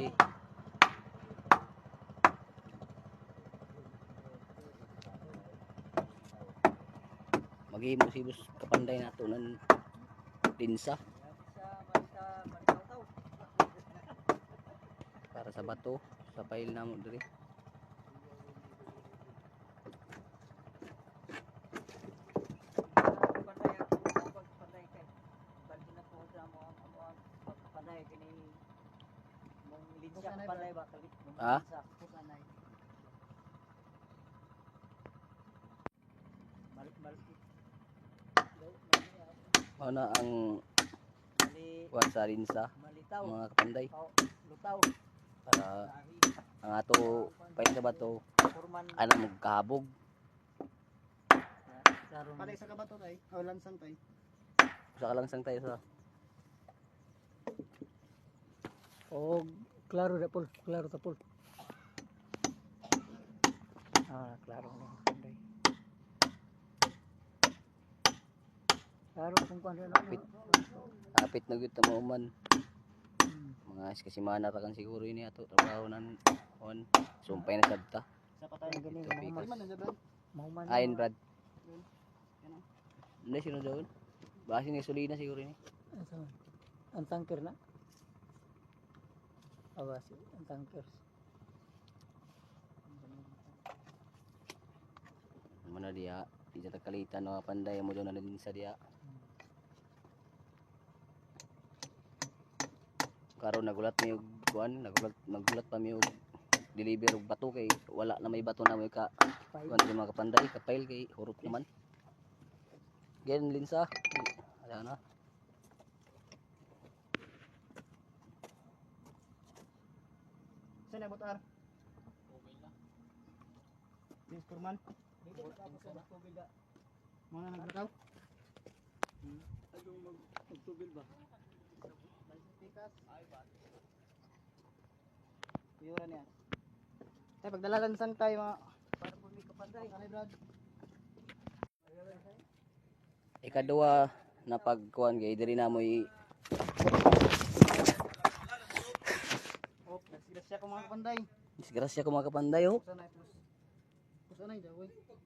lagi. Maghimo si Bus kapanday nato ng pinsa. Para sa bato, sa pile na mo diri. Ha? Na ang kuwan sa rinsa Malitaw. mga kapanday Lutaw. para ang ato pile sa bato Kurman. ana magkahabog. Patay sa kabato tay. O lansang tay. Usa ka lang sang tayo sa Oh, klaro na pol, klaro ta pol. Ah, klaro na panday. Klaro kung kano na. Kapit. apit na gyud ta mao man. Hmm. Mga iskasimana ra kan siguro ini ato trabaho nan on sumpay na sabta. Sa patay. Ang galing, Tubig. Ay man na Brad. Mahuman. Ayon Brad. Hindi sino doon? Basi ni Sulina siguro ini. Asa? Ang tanker na. Awas, ang tanker. Ano na diya? Di sa kalitan no panday mo doon na din sa diya. Karon nagulat mi og kuan, nagulat nagulat pa mi og deliver og bato kay wala na may bato na mo ka kuan di mga kapanday kapail kay hurot naman. Gen linsa. Ala na. Na butar? Yes, kurman. Mga naglakaw. Magtubil ba? Piyura niya. Tay pagdala lansang tayo mga para po may kapanday. Ano Brad? Ikaduha na pagkuan kay diri na mo i Oh, nagsilas siya ko mga kapanday. disgrasya ko mga kapanday oh. Pusa na plus. Pusa na daw.